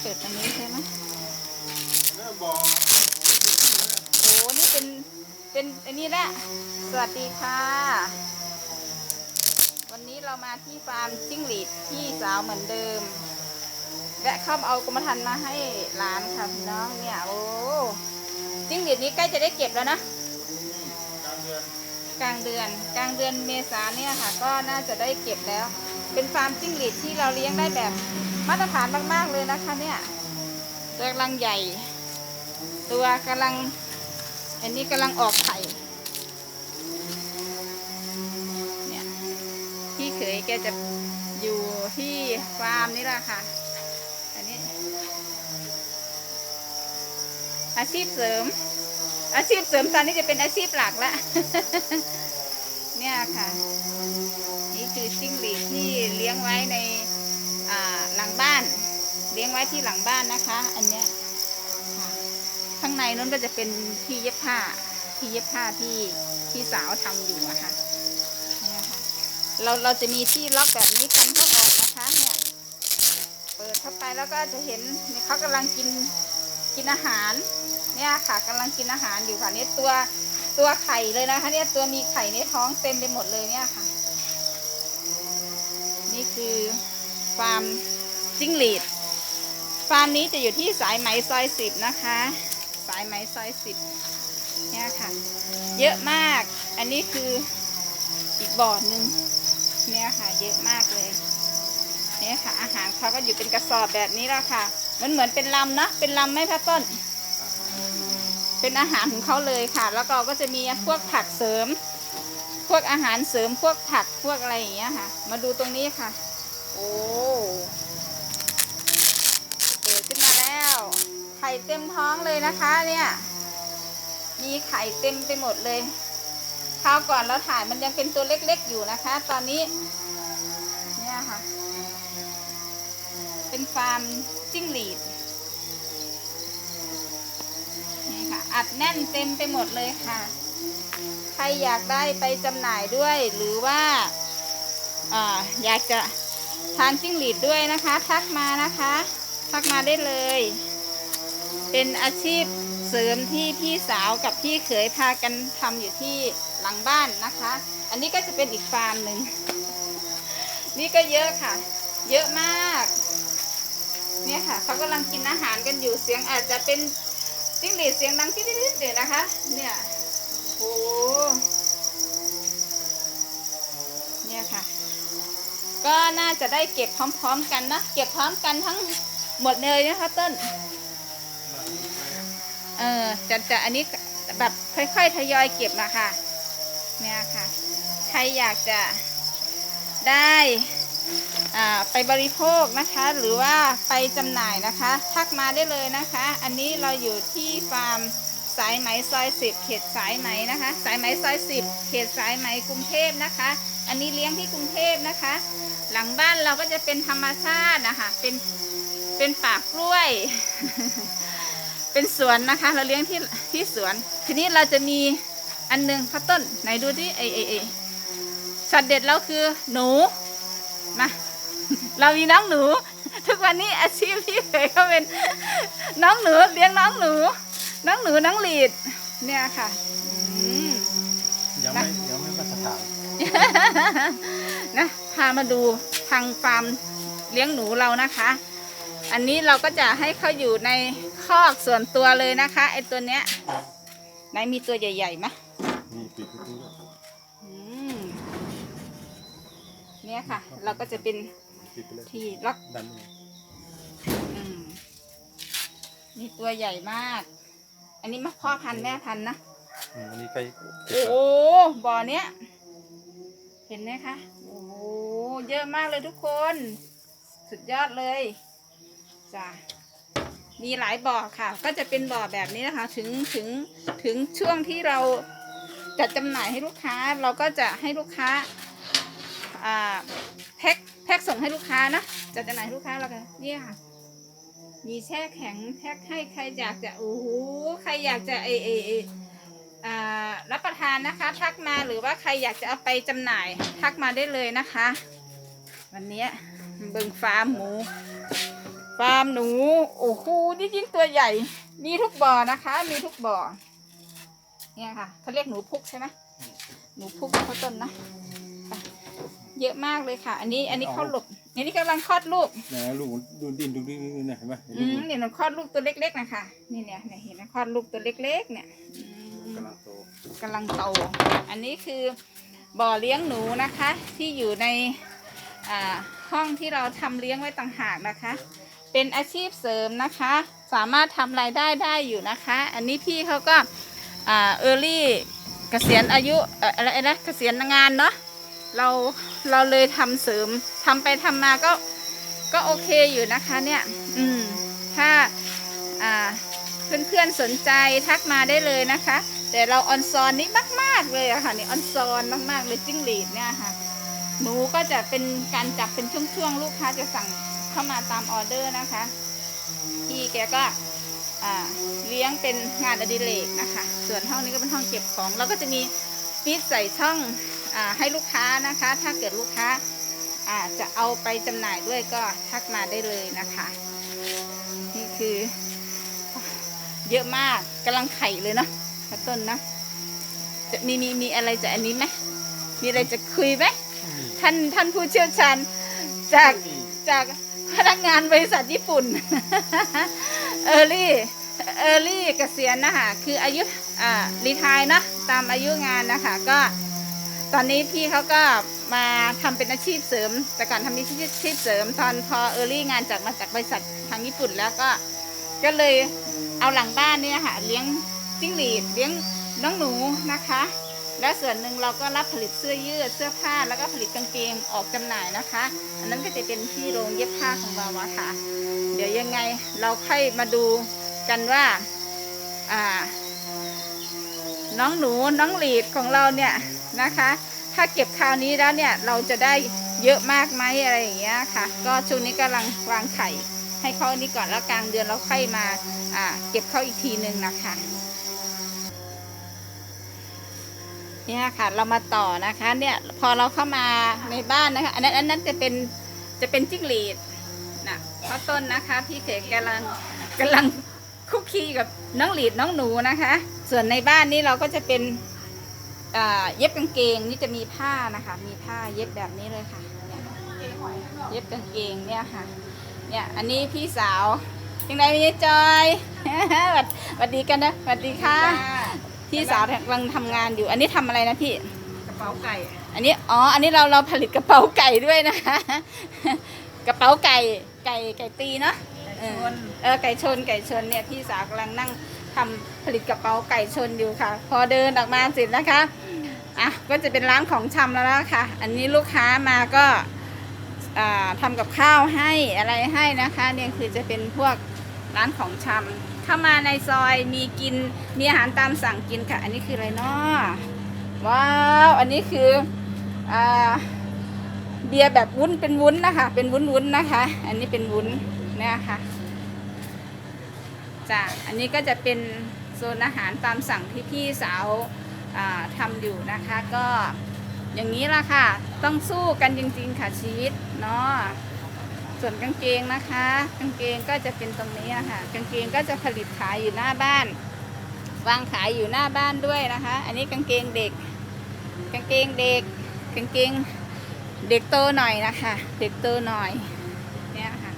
เปิดตรงนี้ใช่ไหมเริ่มบอกโอ้นี่เป็น เป็นอันนี้แหละ สวัสดีค่ะ วันนี้เรามาที่ฟาร์มจิ้งหรีดพี่สาวเหมือนเดิม และเข้าเอากรมธรรม์มาให้หลานค่ะพี่น้องเนี่ย โอ้ จิ้งหรีดนี้ใกล้จะได้เก็บแล้วนะ กลางเดือน กลางเดือนกลางเดือนเมษาเนี่ยค่ะ ก็น่าจะได้เก็บแล้ว เป็นฟาร์มจิ้งหรีดที่เราเลี้ยงได้แบบ มาตรฐานมาก ๆ เลยนะคะเนี่ย ตัวกำลังใหญ่ ตัวกำลัง อันนี้กำลังออกไข่เนี่ยพี่เขยแกจะอยู่ที่ฟาร์มนี่แหละค่ะ อันนี้ อาชีพเสริม อาชีพเสริมตอนนี้จะเป็นอาชีพหลักล้วเนี่ยค่ะ นี่คือจิ้งหรีดที่เลี้ยงไว้ใน หลังบ้าน เลี้ยงไว้ที่หลังบ้านนะคะ อันเนี้ยข้างในนู้นก็จะเป็นที่เย็บผ้าที่เย็บผ้าที่ที่สาวทำอยู่อะค่ะเนี่ยค่ะเราเราจะมีที่ล็อกแบบนี้กันก็ออกนะคะเนี่ยเปิดเข้าไปแล้วก็จะเห็นเนี่ยเขากำลังกินกินอาหาร เนี่ยค่ะกำลังกินอาหารอยู่ค่ะเนี่ยตัวตัวไข่เลยนะคะ เนี่ยตัวมีไข่ในท้องเต็มไปหมดเลยเนี่ยค่ะ นี่คือ ฟาร์มจิ้งหรีด ฟาร์มนี้จะอยู่ที่สายไหมซอยสิบนะคะ สายไหมซอยสิบเนี่ยค่ะ เยอะมาก อันนี้คืออีกบ่อหนึ่งเนี่ยค่ะ เยอะมากเลยเนี่ยค่ะ อาหารเขาก็อยู่เป็นกระสอบแบบนี้และค่ะ มันเหมือนเป็นลำนะ เป็นลำไหมพระต้น เป็นอาหารของเขาเลยค่ะ แล้วก็ก็จะมีพวกผักเสริม พวกอาหารเสริม พวกผัก พวกอะไรอย่างเงี้ยค่ะ มาดูตรงนี้ค่ะ โอ้เปิดขึ้นมาแล้ว ไข่เต็มท้องเลยนะคะเนี่ย มีไข่เต็มไปหมดเลยคราวก่อนเราถ่ายมันยังเป็นตัวเล็กๆอยู่นะคะ ตอนนี้ เนี่ยค่ะ เป็นฟาร์มจิ้งหรีด นี่ค่ะ อัดแน่นเต็มไปหมดเลยค่ะ ใครอยากได้ไปจำหน่ายด้วยหรือว่า อ่า อยากจะ ทานจิ้งหรีดด้วยนะคะ ทักมานะคะ ทักมาได้เลย เป็นอาชีพเสริมที่พี่สาวกับพี่เขยพากันทำอยู่ที่หลังบ้านนะคะ อันนี้ก็จะเป็นอีกฟาร์มหนึ่งนี่ก็เยอะค่ะ เยอะมาก เนี่ยค่ะเขากำลังกินอาหารกันอยู่เสียงอาจจะเป็นจิ้งหรีดเสียงดังที่นิดๆเดี๋ยวนะคะ เนี่ยโอ้โหเนี่ยค่ะ ก็ น่าจะได้เก็บพร้อมๆกันนะ เก็บพร้อมกันทั้งหมดเลยนะคะต้น เออจะจะอันนี้แบบค่อยๆทยอยเก็บมาค่ะ เนี่ยค่ะ ใครอยากจะได้อ่าไปบริโภคนะคะ หรือว่าไปจำหน่ายนะคะ ทักมาได้เลยนะคะ อันนี้เราอยู่ที่ฟาร์มสายไหมซอยสิบเขตสายไหมนะคะ สายไหมซอยสิบเขตสายไหมกรุงเทพนะคะ อันนี้เลี้ยงที่กรุงเทพนะคะ หลังบ้านเราก็จะเป็นธรรมชาตินะคะ เป็นเป็นป่ากล้วย เป็นสวนนะคะ เราเลี้ยงที่ที่สวน ทีนี้เราจะมีอันหนึงข้าวต้นไหนดูที่ไอไอไอช็อตเด็ดเราคือหนูมาเรามีน้องหนู ทุกวันนี้อาชีพพี่เคยก็เป็นน้องหนูเลี้ยงน้องหนู น้องหนูน้องหลีดเนี่ยค่ะอืมยังไม่ยังไม่มาตรฐาน นะพามาดูทางฟาร์มเลี้ยงหนูเรานะคะ อันนี้เราก็จะให้เขาอยู่ในคอกส่วนตัวเลยนะคะไอตัวเนี้ยไหนมีตัวใหญ่ๆไหมนี่ปิดประตูแล้วอืมเนี่ยค่ะ เราก็จะเป็นปิดไปเลยที่ล็อกดันเลยอืมนี่ตัวใหญ่มาก อันนี้มาพ่อพันธุ์แม่พันธุ์นะอืมอันนี้ใกล้โอ้โหบ่อเนี้ย เห็นไหมคะโอ้โห เยอะมากเลยทุกคน สุดยอดเลยจ้ะมีหลายบ่อค่ะ ก็จะเป็นบ่อแบบนี้นะคะ ถึงถึงถึงช่วงที่เราจัดจำหน่ายให้ลูกค้าเราก็จะให้ลูกค้าอ่าแพ็คแพ็คส่งให้ลูกค้านะจัดจำหน่ายให้ลูกค้าเราก็เนี่ยค่ะมีแช่แข็งแพ็คให้ใครอยากจะโอ้โหใครอยากจะเอเอเออรับประทานนะคะ ทักมาหรือว่าใครอยากจะเอาไปจำหน่ายทักมาได้เลยนะคะ วันเนี้ยเบิ่งฟาร์มหมูฟฟาร์มหนู โอ้โหนี่ยิ่งตัวใหญ่ มีทุกบ่อนะคะ มีทุกบ่อ เนี่ยค่ะเขาเรียกหนูพุกใช่ไหมหนูพุกเขาต้นนะไปเยอะมากเลยค่ะ อันนี้ อันนี้เขาหลบ อันนี้กำลังคลอดลูกนะลูกดูดินดูดินเนี่ยเห็นไหมอืมเนี่ยมันคลอดลูกตัวเล็ก ๆนะคะ นี่เนี่ยเนี่ยเห็นไหมคลอดลูกตัวเล็ก ๆ เนี่ยอืมกำลังโตกำลังโต อันนี้คือบ่อเลี้ยงหนูนะคะ ที่อยู่ในอ่า ห้องที่เราทำเลี้ยงไว้ต่างหากนะคะ เป็นอาชีพเสริมนะคะ สามารถทำรายได้ได้อยู่นะคะ อันนี้พี่เขาก็เออร์ลี่เกษียณอายุเอ่ออะไรนะเกษียณงานเนาะเราเราเลยทำเสริมทำไปทำมาก็ก็โอเคอยู่นะคะเนี่ยอืมถ้าอ่าเพื่อนๆสนใจทักมาได้เลยนะคะ แต่เราออนซอนนี้มาก ๆ เลยอะค่ะนี่ออนซอนมาก ๆ เลยจิ้งหรีดเนี่ยค่ะ หนูก็จะเป็นการจับเป็นช่วงๆ ลูกค้าจะสั่งเข้ามาตามออเดอร์นะคะพี่แกก็เลี้ยงเป็นงานอดิเรกนะคะ ส่วนห้องนี้ก็เป็นห้องเก็บของเราก็จะมีฟีดใส่ช่องอให้ลูกค้านะคะ ถ้าเกิดลูกค้าจะเอาไปจำหน่ายด้วยก็ทักมาได้เลยนะคะ นี่คือ เยอะมากกำลังไข่เลยเนาะกระต้นนะจะมีมีมีอะไรจะอันนี้ไหมมีอะไรจะคุยไหม ท่านท่านผู้เชี่ยวชาญจากจากพนักงานบริษัทญี่ปุ่น เออร์ลี่เออร์ลี่เกษียณนะคะคืออายุอ่ารีทายนะตามอายุงานนะคะก็ตอนนี้พี่เขาก็มาทำเป็นอาชีพเสริม แต่ก่อนทำนอาชีพเสริม ตอนพอเออร์ลี่งานจากมาจากบริษัททางญี่ปุ่นแล้วก็ก็เลยเอาหลังบ้านเนี่ยค่ะเลี้ยงจิ้งหรีดเลี้ยงน้องหนูนะคะ และส่วนหนึ่งเราก็รับผลิตเสื้อยืดเสื้อผ้าแล้วก็ผลิตกางเกงออกจำหน่ายนะคะ อันนั้นก็จะเป็นที่โรงเย็บผ้าของเราอะค่ะ เดี๋ยวยังไงเราค่อยมาดูกันว่าอ่า น้องหนูน้องหลีดของเราเนี่ยนะคะ ถ้าเก็บคราวนี้แล้วเนี่ยเราจะได้เยอะมากไหมอะไรอย่างเงี้ยค่ะ ก็ช่วงนี้กำลังวางไข่ให้เขาอันนี้ก่อนแล้วกลางเดือนเราค่อยมาอ่าเก็บเขาอีกทีหนึ่งนะคะ เนี่ยค่ะเรามาต่อนะคะ เนี่ยพอเราเข้ามาในบ้านนะคะ อันนั้นอันนั้นจะเป็นจะเป็นจิ้งหรีดนะเพราะต้นนะคะ พี่เขกกำลังกำลังคุกคีกับน้องหลีดน้องหนูนะคะ ส่วนในบ้านนี่เราก็จะเป็นเย็บกางเกงนี่จะมีผ้านะคะ มีผ้าเย็บแบบนี้เลยค่ะเย็บกางเกงเนี่ยค่ะ เนี่ยอันนี้พี่สาวยังไงมีจอยสวัสดีกันนะสวัสดีค่ะ พี่สาวกำลังทำงานอยู่ อันนี้ทำอะไรนะพี่ กระเป๋าไก่อันนี้อ๋อ อันนี้เราเราผลิตกระเป๋าไก่ด้วยนะคะ กระเป๋าไก่ไก่ไก่ตีเนาะเออเออไก่ชนไก่ชนเนี่ยพี่สาวกำลังนั่งทำผลิตกระเป๋าไก่ชนอยู่ค่ะ พอเดินออกมาเสร็จนะคะอะก็จะเป็นร้านของชำแล้วนะคะอันนี้ลูกค้ามาก็อ่าทำกับข้าวให้อะไรให้นะคะเนี่ยคือจะเป็นพวกร้านของชำ เข้ามาในซอยมีกินมีอาหารตามสั่งกินค่ะ อันนี้คืออะไรเนาะว้าวอันนี้คืออ่าเบียร์แบบวุ้นเป็นวุ้นนะคะ เป็นวุ้นวุ้นนะคะ อันนี้เป็นวุ้นเนี่ยค่ะจ้ะอันนี้ก็จะเป็นโซนอาหารตามสั่งที่พี่สาวาทำอยู่นะคะ ก็อย่างนี้ละค่ะ ต้องสู้กันจริงๆค่ะชีวิตเนาะ ส่วนกางเกงนะคะ กางเกงก็จะเป็นตรงนี้นะคะกางเกงก็จะผลิตขายอยู่หน้าบ้าน วางขายอยู่หน้าบ้านด้วยนะคะ อันนี้กางเกงเด็ก กางเกงเด็ก กางเกงเด็กโตหน่อยนะคะ เด็กโตหน่อยเนี่ยค่ะ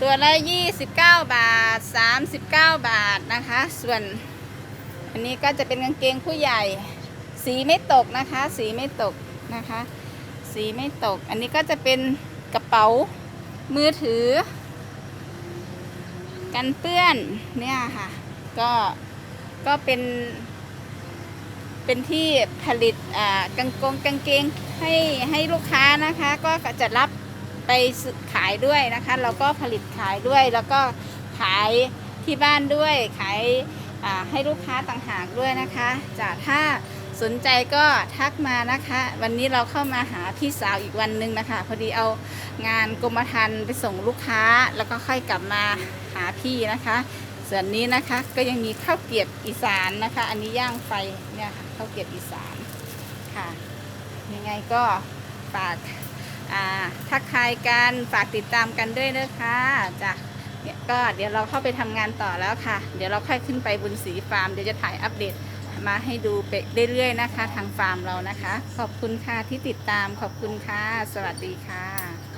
ตัวละ29 บาท 39 บาทนะคะ ส่วนอันนี้ก็จะเป็นกางเกงผู้ใหญ่ สีไม่ตกนะคะ สีไม่ตกนะคะ สีไม่ตก อันนี้ก็จะเป็นกระเป๋า มือถือ กันเปื้อนเนี่ยค่ะ ก็ก็เป็น เป็นที่ผลิตอ่ากางกงกางเกงให้ให้ลูกค้านะคะ ก็จะรับไปขายด้วยนะคะ เราก็ผลิตขายด้วยแล้วก็ขายที่บ้านด้วยขายอ่าให้ลูกค้าต่างหากด้วยนะคะจะถ้า สนใจก็ทักมานะคะ วันนี้เราเข้ามาหาพี่สาวอีกวันหนึ่งนะคะ พอดีเอางานกรมธรรม์ไปส่งลูกค้า แล้วก็ค่อยกลับมาหาพี่นะคะ ส่วนนี้นะคะก็ยังมีข้าวเกรียบอีสานนะคะ อันนี้ย่างไฟเนี่ยค่ะข้าวเกรียบอีสานค่ะ ยังไงก็ฝากทักทายกันฝากติดตามกันด้วยนะคะจ้ะเนี่ยก็เดี๋ยวเราเข้าไปทำงานต่อแล้วค่ะ เดี๋ยวเราค่อยขึ้นไปบุญศรีฟาร์มเดี๋ยวจะถ่ายอัปเดต มาให้ดูไปเรื่อยๆนะคะ ทางฟาร์มเรานะคะ ขอบคุณค่ะที่ติดตามขอบคุณค่ะ สวัสดีค่ะ